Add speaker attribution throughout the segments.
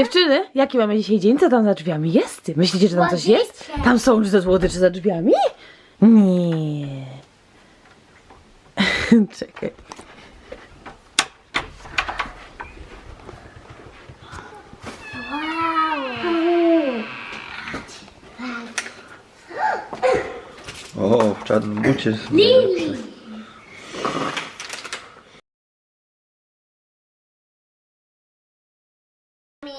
Speaker 1: Dziewczyny, jaki mamy dzisiaj dzień? Co tam za drzwiami jest? Myślicie, że tam coś jest? Tam są ze słodycze za drzwiami? Nie. Czekaj.
Speaker 2: O, w czarnym bucie.
Speaker 3: Lili.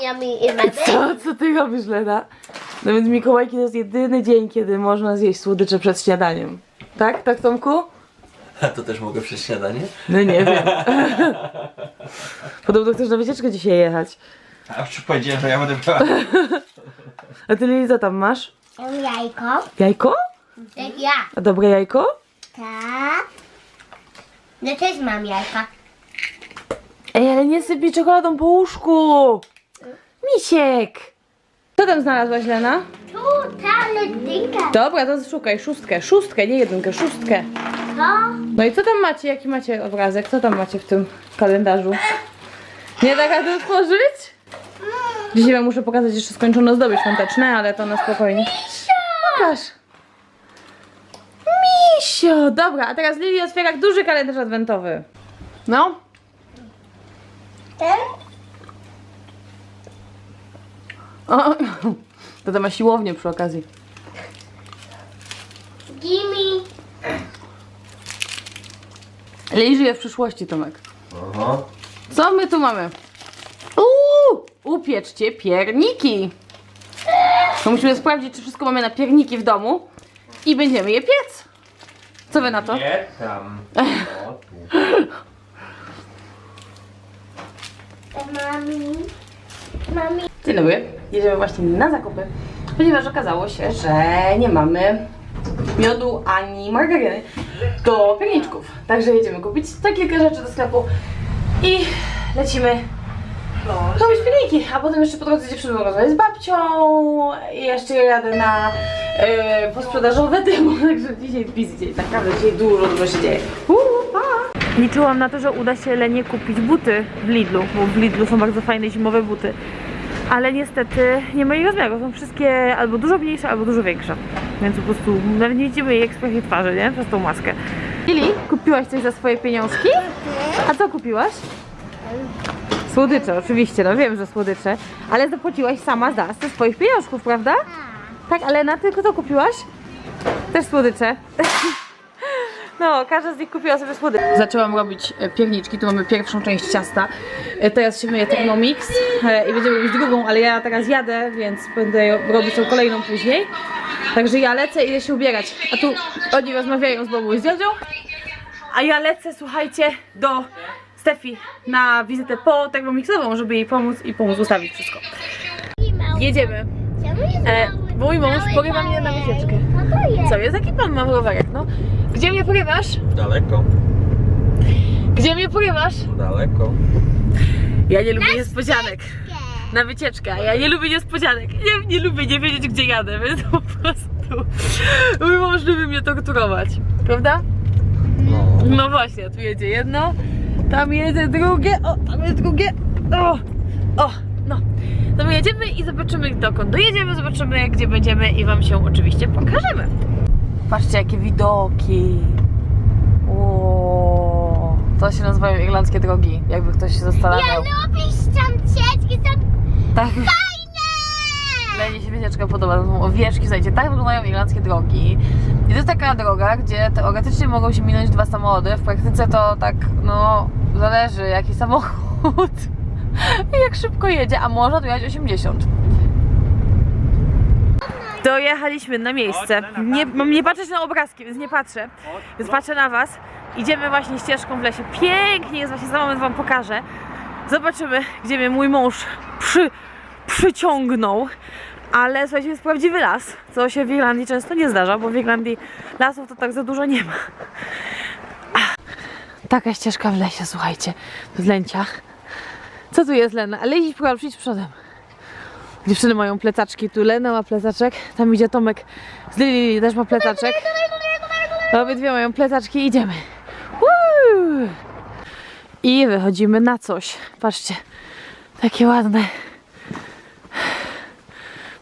Speaker 3: Yummy in my bed.
Speaker 1: Co, co ty robisz, Lena? No więc Mikołajki to jest jedyny dzień, kiedy można zjeść słodycze przed śniadaniem. Tak? Tak, Tomku?
Speaker 2: A to też mogę przez śniadanie?
Speaker 1: No nie wiem. Podobno chcesz na wycieczkę dzisiaj jechać.
Speaker 2: A już powiedziałem, że ja będę brała.
Speaker 1: A ty Lili, co tam masz?
Speaker 3: Mam jajko.
Speaker 1: Jajko?
Speaker 3: Jak ja.
Speaker 1: A dobre jajko?
Speaker 3: Tak. No też mam jajka.
Speaker 1: Ej, ale nie sypij czekoladą po łóżku! Misiek! Co tam znalazłaś, Lena?
Speaker 3: Tu, ta ledynka.
Speaker 1: Dobra, to szukaj, szóstkę, szóstkę, nie jedynkę, szóstkę.
Speaker 3: To.
Speaker 1: No i co tam macie, jaki macie obrazek? Co tam macie w tym kalendarzu? Nie da rady otworzyć? Dzisiaj wam muszę pokazać jeszcze skończone zdoby świąteczne, ale to na spokojnie. Pokaż. Misio! Dobra, a teraz Lili otwiera duży kalendarz adwentowy. No,
Speaker 3: Ten?
Speaker 1: O, to ma siłownię przy okazji.
Speaker 3: Gimme.
Speaker 1: Lili żyje w przyszłości, Tomek.
Speaker 2: Aha.
Speaker 1: Co my tu mamy? Uuu, upieczcie pierniki. To musimy sprawdzić, czy wszystko mamy na pierniki w domu i będziemy je piec. Co wy na to?
Speaker 2: Nie tam. O, tu.
Speaker 3: Mami. Mami.
Speaker 1: Dzień dobry. Jedziemy właśnie na zakupy, ponieważ okazało się, że nie mamy miodu ani margaryny do pierniczków. Także jedziemy kupić te kilka rzeczy do sklepu i lecimy robić pierniki. A potem jeszcze po drodze dziewczyny rozmawiać z babcią i jeszcze jadę na yy, posprzedażowe demo, także dzisiaj busy dzień. Naprawdę dzisiaj dużo, dużo się dzieje. Liczyłam na to, że uda się Lenie kupić buty w Lidlu, bo w Lidlu są bardzo fajne zimowe buty. Ale niestety nie ma jej rozmiaru. Są wszystkie albo dużo mniejsze, albo dużo większe. Więc po prostu nawet nie widzimy jej ekspresji twarzy, nie? Przez tą maskę. Lili, kupiłaś coś za swoje pieniążki? A co kupiłaś? Słodycze, oczywiście, no wiem, że słodycze. Ale zapłaciłaś sama za ze swoich pieniążków, prawda? Tak, ale na tylko co kupiłaś? Też słodycze. No, każda z nich kupiła sobie słodycze. Zaczęłam robić e, pierniczki, tu mamy pierwszą część ciasta. E, Teraz się myje Thermomix e, i będziemy robić drugą, ale ja teraz jadę, więc będę robić tą kolejną później. Także ja lecę i idę się ubierać. A tu oni rozmawiają z babą i z dziadzią. A ja lecę, słuchajcie, do Stefi na wizytę po Thermomixową, żeby jej pomóc i pomóc ustawić wszystko. Jedziemy. E, mój mąż porywa mnie na wycieczkę.
Speaker 3: Co jest?
Speaker 1: Jaki pan ma rowerek, no? Gdzie mnie porywasz?
Speaker 2: Daleko,
Speaker 1: Gdzie mnie porywasz?
Speaker 2: daleko.
Speaker 1: Ja nie lubię niespodzianek. Na wycieczkę. Ja nie lubię niespodzianek. Nie, nie lubię nie wiedzieć, gdzie jadę, więc po prostu mój mąż lubi mnie torturować. Prawda?
Speaker 2: No.
Speaker 1: No właśnie, tu jedzie jedno, tam jedzie drugie, o, tam jest drugie, o, o, no. To my jedziemy i zobaczymy dokąd dojedziemy, zobaczymy gdzie będziemy i wam się oczywiście pokażemy. Patrzcie jakie widoki. O, to się nazywają irlandzkie drogi, jakby ktoś się
Speaker 3: Ja
Speaker 1: zastanawiał.
Speaker 3: lubię ściącieczki, są
Speaker 1: Tak.
Speaker 3: fajne!
Speaker 1: Lenie się wycieczka podoba, to są owieczki, słuchajcie, tak wyglądają irlandzkie drogi. I to jest taka droga, gdzie teoretycznie mogą się minąć dwa samochody, w praktyce to tak, no, zależy jaki samochód i jak szybko jedzie, a można tu jechać 80. Dojechaliśmy na miejsce. Nie, mam nie patrzeć na obrazki, więc nie patrzę. Więc patrzę na was. Idziemy właśnie ścieżką w lesie. Pięknie jest, właśnie za moment wam pokażę. Zobaczymy, gdzie mnie mój mąż przy, przyciągnął. Ale słuchajcie, jest prawdziwy las, co się w Irlandii często nie zdarza, bo w Irlandii lasów to tak za dużo nie ma. Taka ścieżka w lesie, słuchajcie, w Lęciach. Co tu jest Lena? Ale idź, przyjdź przodem. Dziewczyny mają plecaczki, tu Lena ma plecaczek, tam idzie Tomek z Lili też ma plecaczek. Obydwie mają plecaczki, idziemy. Woo! I wychodzimy na coś. Patrzcie, takie ładne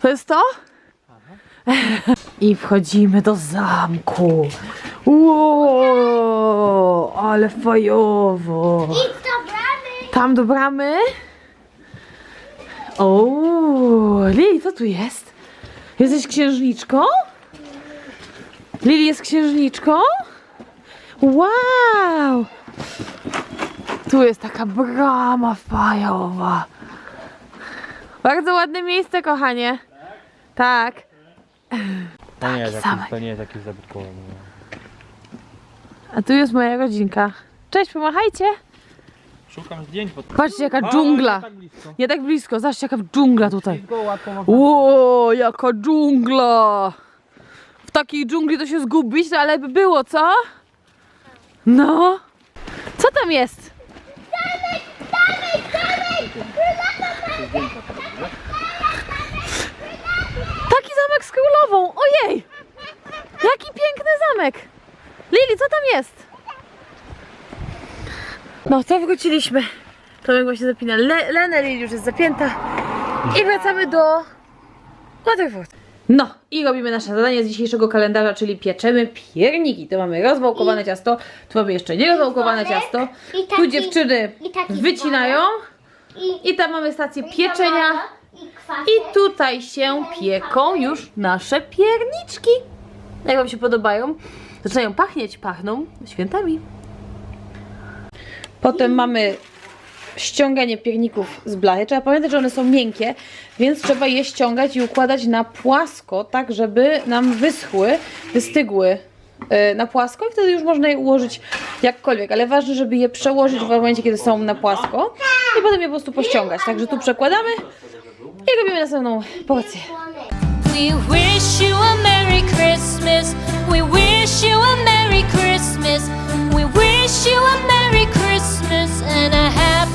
Speaker 1: To jest to? I wchodzimy do zamku. Wow, ale fajowo.
Speaker 3: Idź do bramy.
Speaker 1: Tam do bramy? O, Lili, co tu jest? Jesteś księżniczką? Lili jest księżniczką? Wow! Tu jest taka brama fajowa. Bardzo ładne miejsce, kochanie. Tak.
Speaker 4: To nie, jest jakiś, to nie jest jakiś zabytkowy.
Speaker 1: A tu jest moja rodzinka. Cześć, pomachajcie.
Speaker 4: Szukam zdjęć, bo...
Speaker 1: Patrzcie, jaka
Speaker 4: A,
Speaker 1: dżungla.
Speaker 4: nie tak blisko.
Speaker 1: Nie tak blisko, zobaczcie, jaka dżungla tutaj.
Speaker 4: Łatwo można...
Speaker 1: Ło, jaka dżungla! W takiej dżungli to się zgubić, no ale by było, co? No. Co tam jest? Taki zamek z królową! Ojej! Jaki piękny zamek! Lili, co tam jest? No, to wróciliśmy. Tomek właśnie zapina Le Lenę, Lili już jest zapięta. I wracamy do Waterford. No i robimy nasze zadanie z dzisiejszego kalendarza, czyli pieczemy pierniki. Tu mamy rozwałkowane ciasto, tu mamy jeszcze nierozwałkowane ciasto.
Speaker 3: i
Speaker 1: Tu
Speaker 3: taki-
Speaker 1: dziewczyny
Speaker 3: i taki
Speaker 1: wycinają.
Speaker 3: I,
Speaker 1: I tam mamy stację pieczenia.
Speaker 3: I kwasy.
Speaker 1: I tutaj się pieką już nasze pierniczki. Jak Wam się podobają? Zaczynają pachnieć, pachną świętami. Potem mamy ściąganie pierników z blachy. Trzeba pamiętać, że one są miękkie, więc trzeba je ściągać i układać na płasko, tak żeby nam wyschły, wystygły e, na płasko i wtedy już można je ułożyć jakkolwiek, ale ważne, żeby je przełożyć w momencie, kiedy są na płasko i potem je po prostu pościągać. Także tu przekładamy i robimy następną porcję.
Speaker 5: We wish you a Merry Christmas. We wish you a Merry Christmas. We wish you a Merry and a happy